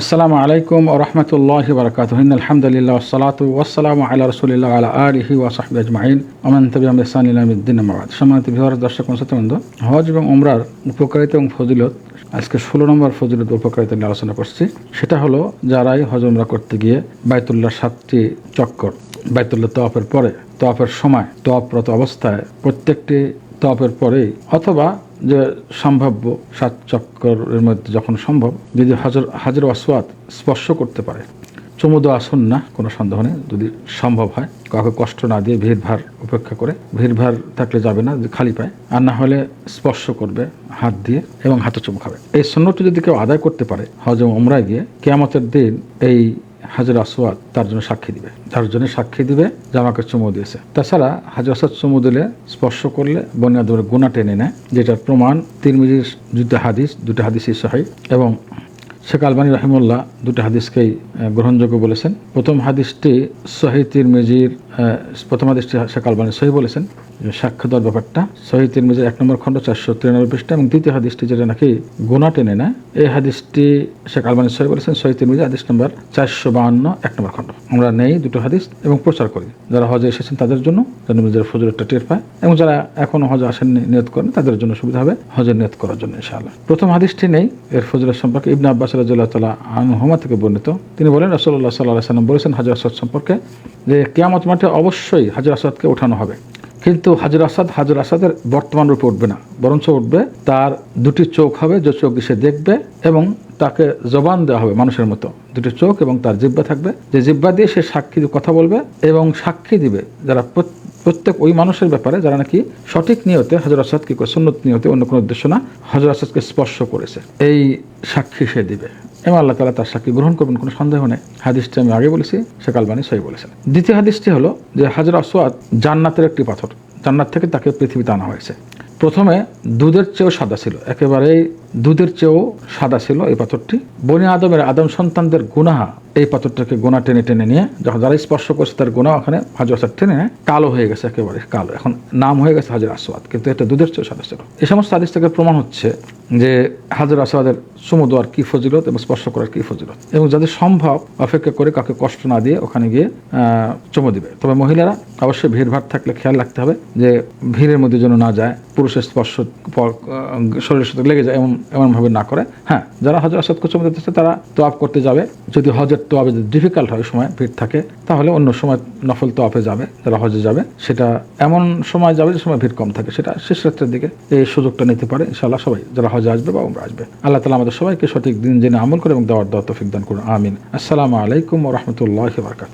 আসসালামু আলাইকুম রহমতুল্লাহ বরকাত আলহামদুলিল্লাহ সালাতু ওয়াসালামু আল্লাহ রসুলিল্লাহ আল্লাহ আলিহি ওয়া সাহবি আজমাইন। আমান তবি আমি ইসলামিদ্দিন আমাবাদ সম্মানিত বিহার দর্শক মশাতবৃন্দ হজ এবং ওমরার উপকারিতা এবং ফজিলত, আজকে ষোলো নম্বর ফজিলত উপকারিতা নিয়ে আলোচনা করছি। সেটা হলো যারাই হজ ওমরা করতে গিয়ে বাইতুল্লাহ সাতটি চক্কর, বাইতুল্লাহ তওয়াফের পরে তওয়াফের সময় তওয়াফরত অবস্থায় প্রত্যেকটি তওয়াফের পরেই অথবা যে সম্ভাব্য সাত চক্করের মধ্যে যখন সম্ভব, যদি হাজর হাজর আসওয়াত স্পর্শ করতে পারে। চুমু দেওয়া না কোনো সন্দেহ নেই, যদি সম্ভব হয়, কাউকে কষ্ট না দিয়ে ভিড় ভার উপেক্ষা করে। ভিড় ভার থাকলে যাবে না, যে খালি পায়, আর না হলে স্পর্শ করবে হাত দিয়ে এবং হাতে চুমু খাবে। এই সন্ন্যটি যদি কেউ আদায় করতে পারে, হজ এবং ওমরায় গিয়ে, কেয়ামতের দিন এই হাজর আসওয়াদ তার জন্য সাক্ষী দিবে। যার জন্য সাক্ষী দিবে যে আমাকে চুমু দিয়েছে। তাছাড়া হাজর আসওয়াদ চুমু দিলে স্পর্শ করলে বন্যা বনিয়াদের গুণা টেনে নেয়, যেটার প্রমাণ তিরমিজির যুদ্ধ হাদিস দুটো হাদিসই সহাই এবং শেখ আলবানী রহিমুল্লাহ দুটো হাদিসকেই গ্রহণযোগ্য বলেছেন। প্রথম হাদিসটি সহি তিরমিজির প্রথম হাদিসটি শেখ আলবানী সহি বলেছেন। সাক্ষ্য দেওয়ার ব্যাপারটা। সহি তিরমিজির এক নম্বর খণ্ড চারশো তিরানব্বই পৃষ্ঠা এবং দ্বিতীয় হাদিসটি যেটা নাকি গুণা টেনে নেয় এই হাদিসটি শেখ আলবানী সহি বলেছেন, সহি তিরমিজি হাদিস নম্বর চারশো বাহান্ন, এক নম্বর খণ্ড। আমরা নেই দুটো হাদিস এবং প্রচার করি। যারা হজে এসেছেন তাদের জন্য যেন নিজের ফজরটা টের পায় এবং যারা এখনও হজ আসেননি, নিয়ত করেন, তাদের জন্য সুবিধা হবে হজের নিয়ত করার জন্য ইনশাআল্লাহ। প্রথম হাদিসটি নেই, এর ফজরের সম্পর্কে ইবনা আব্বাস রাজুল্লাহ তালা আনহমা থেকে বর্ণিত। তিনি বলেন রসল্লাহ সাল্লাহ সাল্লাম বলেছেন হাজার আসাদ সম্পর্কে যে কেয়ামত মাঠে অবশ্যই হাজর আসাদকে ওঠানো হবে। কিন্তু হাজর আসাদ, হাজর আসাদের বর্তমান রূপে উঠবে না। বরঞ্চ উঠবে, তার দুটি চোখ হবে, যে চোখ সে দেখবে এবং তাকে জবান দেওয়া হবে মানুষের মতো। দুটি চোখ এবং তার জিব্বা থাকবে। যে জিব্বা দিয়ে সে সাক্ষী কথা বলবে এবং সাক্ষী দিবে যারা প্রত্যেক ওই মানুষের ব্যাপারে যারা নাকি সঠিক নিয়তে হজর আসাদ কি করে সুন্নত নিয়তে অন্য কোনো উদ্দেশ্য না হজর আসাদকে স্পর্শ করেছে। এই সাক্ষী সে দিবে। এবং আল্লাহ তালা তার সাক্ষী গ্রহণ করবেন, কোনো সন্দেহ নেই। হাদিসটি আমি আগে বলেছি, শেখ আলবানি সহি বলেছেন। দ্বিতীয় হাদিসটি হলো যে হাজর আসওয়াদ জান্নাতের একটি পাথর। জান্নাত থেকে তাকে পৃথিবীতে আনা হয়েছে। প্রথমে দুধের চেয়েও সাদা ছিল। একেবারেই দুধের চেয়েও সাদা ছিল এই পাথরটি। বনি আদমের আদম সন্তানদের গুনাহা এই পাথরটাকে গোনা টেনে টেনে নিয়ে যখন যারা স্পর্শ করছে তার গোনা ওখানে হাজর আসাদ টেনে নেয়, কালো হয়ে গেছে একেবারে কালো। এখন নাম হয়ে গেছে হাজর আসওয়াদ কিন্তু এটা দুধের চেয়েও সাদা ছিল এই সমস্ত হাদিস থেকে প্রমাণ হচ্ছে যে হাজর আসওয়াদের চুমু দেওয়ার কি ফজিলত এবং স্পর্শ করার কি ফজিলত। এবং যাদের সম্ভব অপেক্ষা করে কাউকে কষ্ট না দিয়ে ওখানে গিয়ে চুমু দিবে। তবে মহিলারা অবশ্যই ভিড় ভাড় থাকলে খেয়াল রাখতে হবে যে ভিড়ের মধ্যে যেন না যায় পুরুষের স্পর্শ পর শরীরের সাথে লেগে যায় এমন এমনভাবে না করে। হ্যাঁ যারা হজর আসাদকে চুমু দিতেছে তারা তোয়াব করতে যাবে। যদি হজের তোয়াবে যদি ডিফিকাল্ট হয় সময় ভিড় থাকে, তাহলে অন্য সময় নফল তোয়াফে যাবে যারা হজে যাবে। সেটা এমন সময় যাবে যে সময় ভিড় কম থাকে। সেটা শেষ রাত্রের দিকে এই সুযোগটা নিতে পারে। ইনশাআল্লাহ সবাই যারা হজে আসবে বা আমরা আসবে। আল্লাহ তালা আমাদের সবাইকে সঠিক দিন জেনে আমল করে এবং দেওয়ার দত্ত দান করুন। আমিন। আসসালামু আলাইকুম রহমতুল্লাহ বারকাত